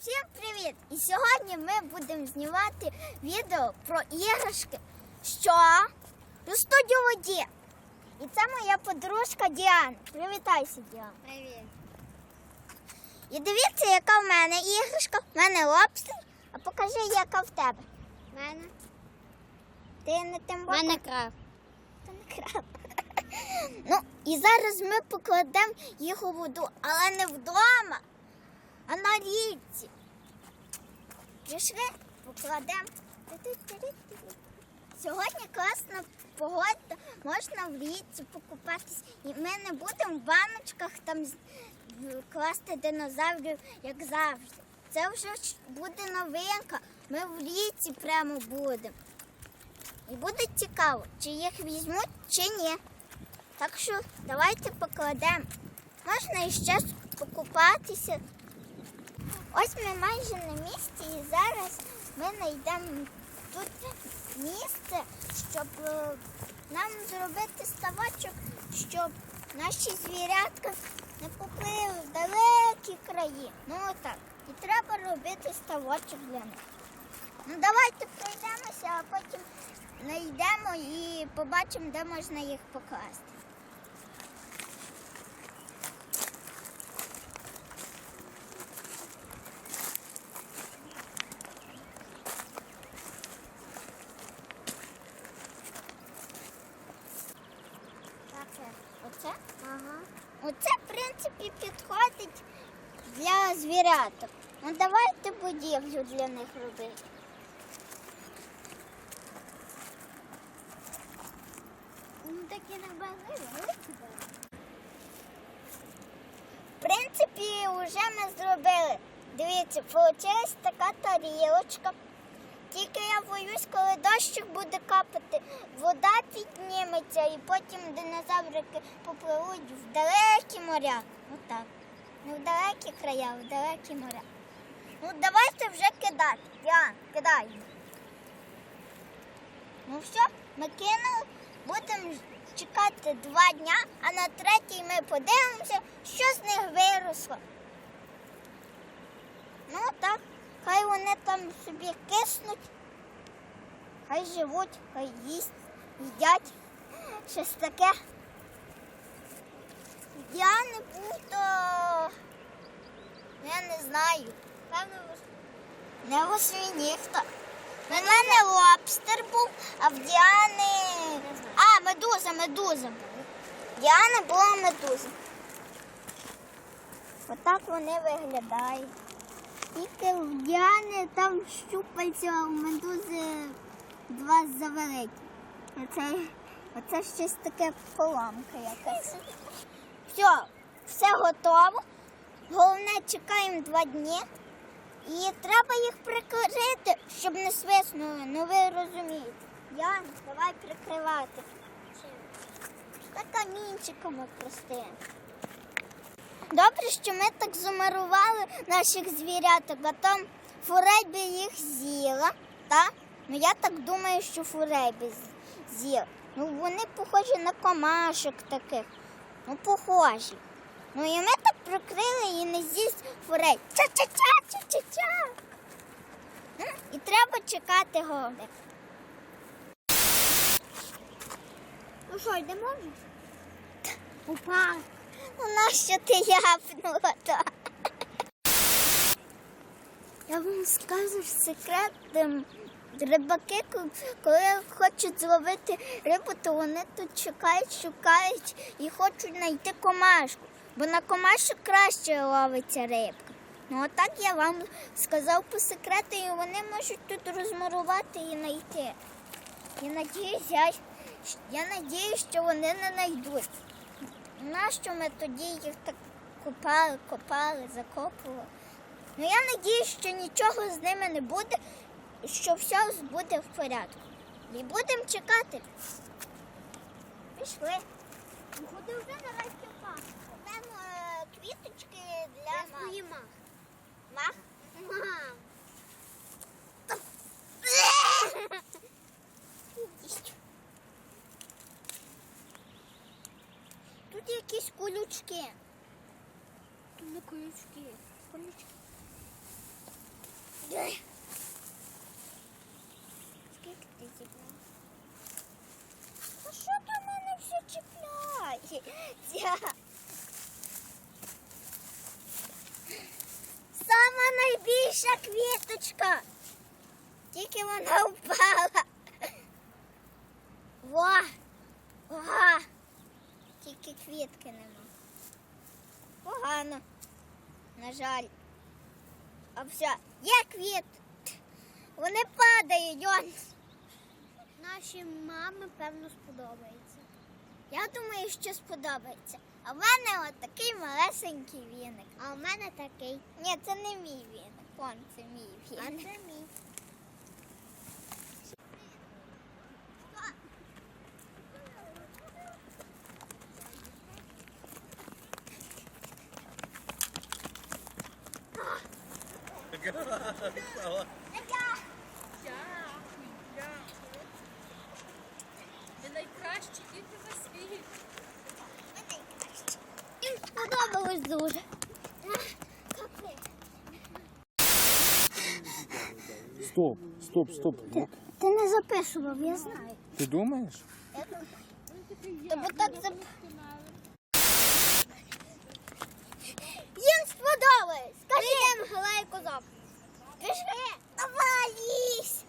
Всім привіт! І сьогодні ми будемо знімати відео про іграшки, що ростуть у воді. І це моя подружка Діана. Привітайся, Діана. Привіт. І дивіться, яка в мене іграшка. В мене лобстер. А покажи, яка в тебе. В Мене? Ти не тим боком? Мене крав. Та не краб. Ну, і зараз ми покладемо їх у воду, але не вдома, а на річці. Пішли, покладемо. Сьогодні класна погода, можна в річці покупатись. І ми не будемо в баночках там класти динозаврів, як завжди. Це вже буде новинка. Ми в річці прямо будемо. І буде цікаво, чи їх візьмуть, чи ні. Так що давайте покладемо. Можна і ще покупатися. Ось ми майже на місці і зараз ми знайдемо тут місце, щоб е, нам зробити ставочок, щоб наші звірятка не поплили в далекі краї. Ну отак. І треба робити ставочок для них. Ну давайте пройдемося, а потім знайдемо і побачимо, де можна їх покласти. Так, е, оце? Ага. Оце, в принципі, підходить для звіряток. Ну давайте будівлю для них робити. Ну такі базили. В принципі, вже ми зробили. Дивіться, вийшла така тарілочка. Тільки я боюсь, коли дощик буде капати, вода підніметься і потім динозаврики попливуть в далекі моря. Отак. Не в далекі края, в далекі моря. Ну давайте вже кидати. Ян, кидай. Ну все, ми кинули, будемо чекати два дня, а на третій ми подивимося, що з них виросло. Ну так, хай вони там собі киснуть, хай живуть, хай їсть, їдять щось таке. Я не буду, я не знаю. Певно, Не восьмі ніхто. У мене лобстер був, а в Діани. А, медуза, медуза була. Діана була медуза. Отак вони виглядають. Тільки в Діани там щупальця, а у медузи два завеликі. Оце, оце щось таке поламка якась. Все, все готово. Головне, чекаємо два дні. І треба їх прикрити, щоб не свиснули. Ну ви розумієте. Ян, давай прикривати. Та камінчиками простим. Добре, що ми так замарували наших звіряток, а там фурейбі їх з'їла. Та? Ну я так думаю, що фурейбі з- з'їла. Ну вони похожі на комашок таких. Ну, похожі. Ну і ми так прикрили і не з'їсть фурей. Ча-ча-ча, ча-ча-ча. І треба чекати головне. Ну що, йдемо вже? Упав. Ну нащо ти ляпнула? та? Я вам скажу секрет. ем, Рибаки, коли хочуть зловити рибу, то вони тут чекають, шукають і хочуть знайти комашку. Бо на комашок краще ловиться рибка. Ну отак я вам сказав по секрету, і вони можуть тут розмарувати і знайти. І надіюсь, я, я надіюсь, що вони не знайдуть. Нащо ми тоді їх так копали, копали, закопували? Ну я надіюсь, що нічого з ними не буде, що все буде в порядку. І будемо чекати. Пішли. Куди вже наразі впав? Беремо е, квіточки для Я мах. свої мах. Мах? Мам. Тут якісь колючки. Тут не колючки. Колючки. Найбільша. Тільки вона впала. Во! Ага. Тільки квітки нема. Погано. На жаль. А все, є квіт. Вони падають. он. Нашій мамі, певно, сподобається. Я думаю, що сподобається. А в мене от малесенький віник. А у мене такий. Ні, це не мій віник. Вон, це мій А віник. це мій. Ви найкращі діти на світі. Їм сподобалось дуже. Стоп, стоп, стоп. Ти, Ти не записував, я знаю. Ти думаєш? Тобто так зап... Їм сподобалось. Скажи. Їм галайку зап. Скажи. Давай, лізь.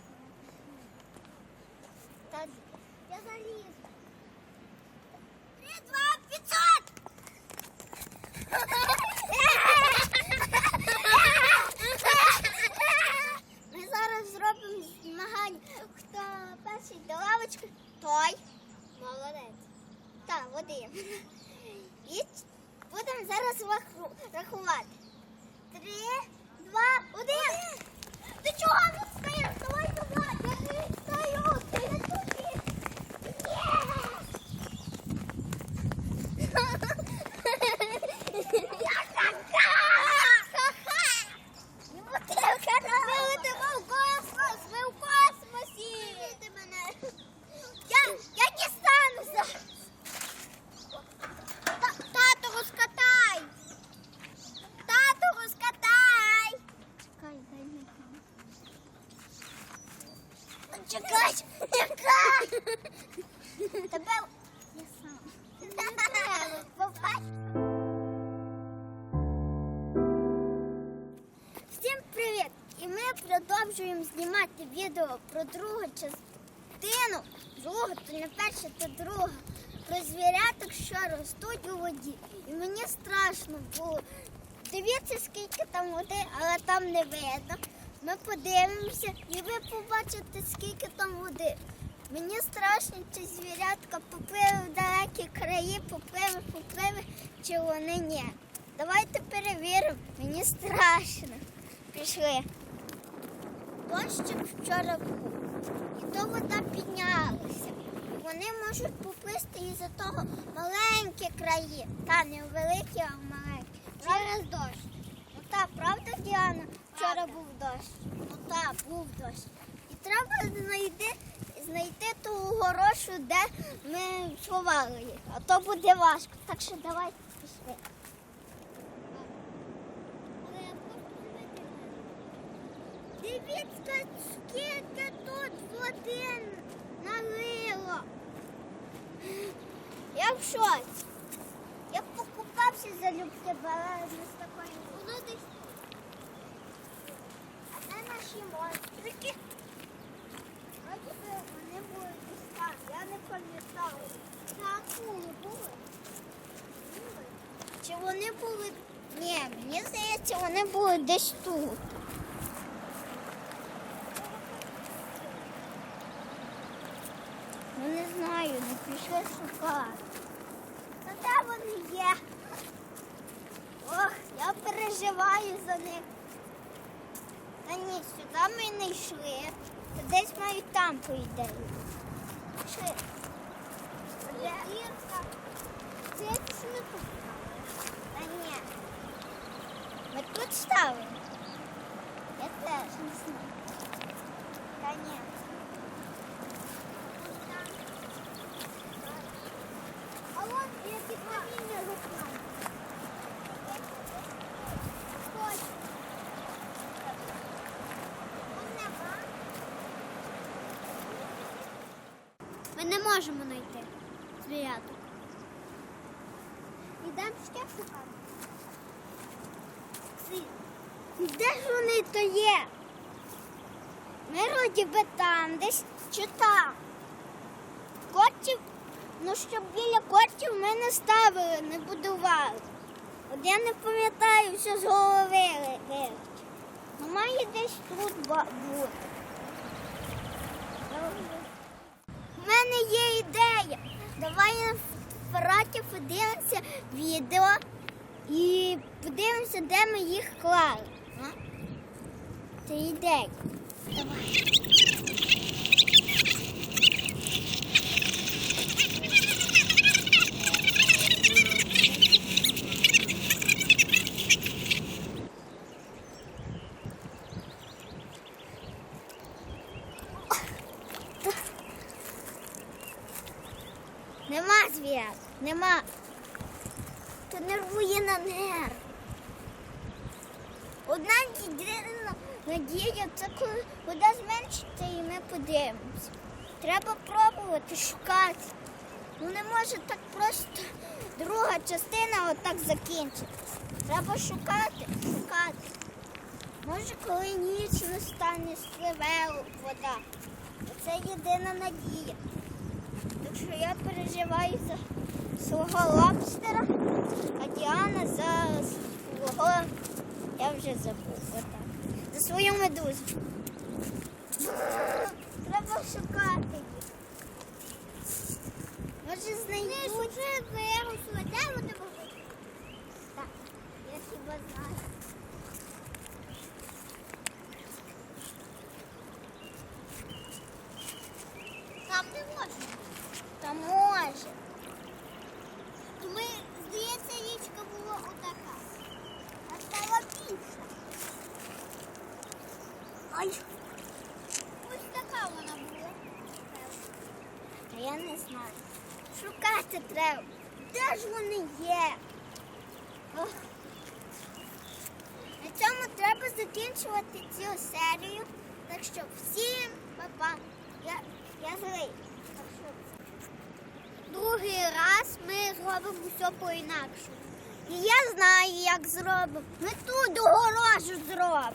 Та Я залізу. Три, два, п'ятсот. Ми зараз зробимо змагання. Хто перший до той молодець. Так, води. І будемо зараз рахувати. Три, два, один. Ти чого І ми продовжуємо знімати відео про другу частину. Другу, то не перша, то друга. Про звіряток, що ростуть у воді. І мені страшно було. Дивіться, скільки там води, але там не видно. Ми подивимося і ви побачите, скільки там води. Мені страшно, чи звірятка попливи в далекі краї, попливи, попливи, чи вони ні. Давайте перевіримо. Мені страшно. Пішли. Дощик вчора був. І то вода піднялася. Вони можуть поплисти із-за того маленькі краї. Та не великі, а маленькі. Через дощ. Ну так, правда, Діана? Вчора був дощ. Ну так, був дощ. І треба знайти, знайти ту горошу, де ми сховали їх. А то буде важко. Так що давайте пішли. Але я просто не Дивіться, скільки тут води налило. Я в шоці. Я покупався за любки, з такої. Воно десь. А де наші монстрики? Вони були десь там. Я не пам'ятаю. Це акули? Були. Чи вони були. Ні, мені здається, вони були десь тут. Ну не знаю, не пішли шукати. Та де вони є? Ох, я переживаю за них. Та ні, сюди ми не йшли. Та десь мають там, по ідеї. Пішли. Де? Це тут ставили. Та ні. Ми тут ставимо. Я теж не знаю. Та ні. Ми не можемо знайти звіряток. Ідемо ще шукати. Де ж вони то є? Ми вроді би там десь чи там. Котів, ну щоб біля котів ми не ставили, не будували. От я не пам'ятаю, все з голови. Ну має десь тут бути. У мене є ідея. Давай в фраті подивимося відео і подивимося, де ми їх клали. Це ідея. Давай. Нема зв'язку, нема. То нервує на нерв. Одна єдина надія це коли вода зменшиться і ми подивимося. Треба пробувати шукати. Ну не може так просто друга частина отак закінчитися. Треба шукати, шукати. Може, коли ніч настане спливе вода. Це єдина надія. Так що я переживаю за свого лобстера, а Діана за свого, я вже забув, отак. За свою медузу. Треба шукати їх. Може знайдуть. вже виросли. Де вони були? Так, я хіба знаю. Там не можна. Та може. То ми, здається, річка була отака. А стала більша. Ай, Ось така вона була. та я не знаю. Шукати треба. Де ж вони є? На цьому треба закінчувати цю серію. Так що всім па-па. Я, я злий. Другий раз ми зробимо все по-інакшому. І я знаю, як зробимо. Ми тут огорожу зробимо.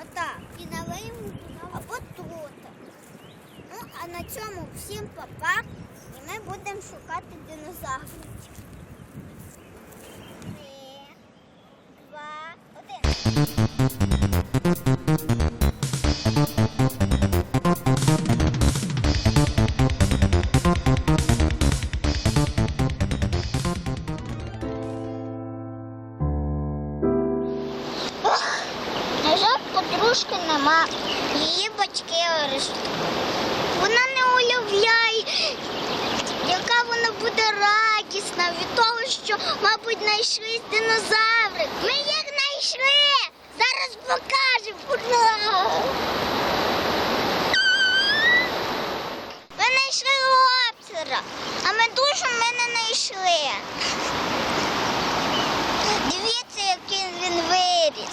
Отак. І налиємо туди. Або тут. Ну, а на цьому всім папа. І ми будемо шукати динозаврів. Два, один. Подружки нема. Її батьки арештували. Вона не уявляє, яка вона буде радісна від того, що, мабуть, знайшлись динозаври. Ми їх знайшли. Зараз покажемо. Ми знайшли лобстера, а медушу ми не знайшли. Дивіться, який він виріс.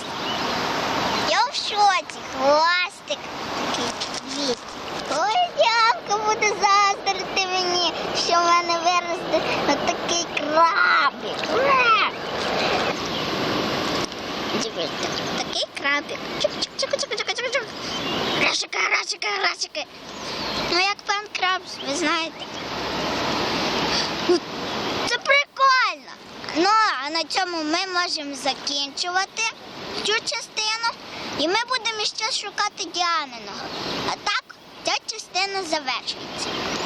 Я в шоці. Хвостик такий. Дивіться. Ой, дявка буде заздрити мені, що в мене виросте отакий крабик. Ура! Дивіться, такий крабик. Чук-чук-чук-чук-чук-чук. Рашика, рашика, рашика. Ну, як пан Крабс, ви знаєте. Ну, Це прикольно. Ну, а на цьому ми можемо закінчувати цю частину. І ми будемо ще шукати Діаниного. А так, ця частина завершується.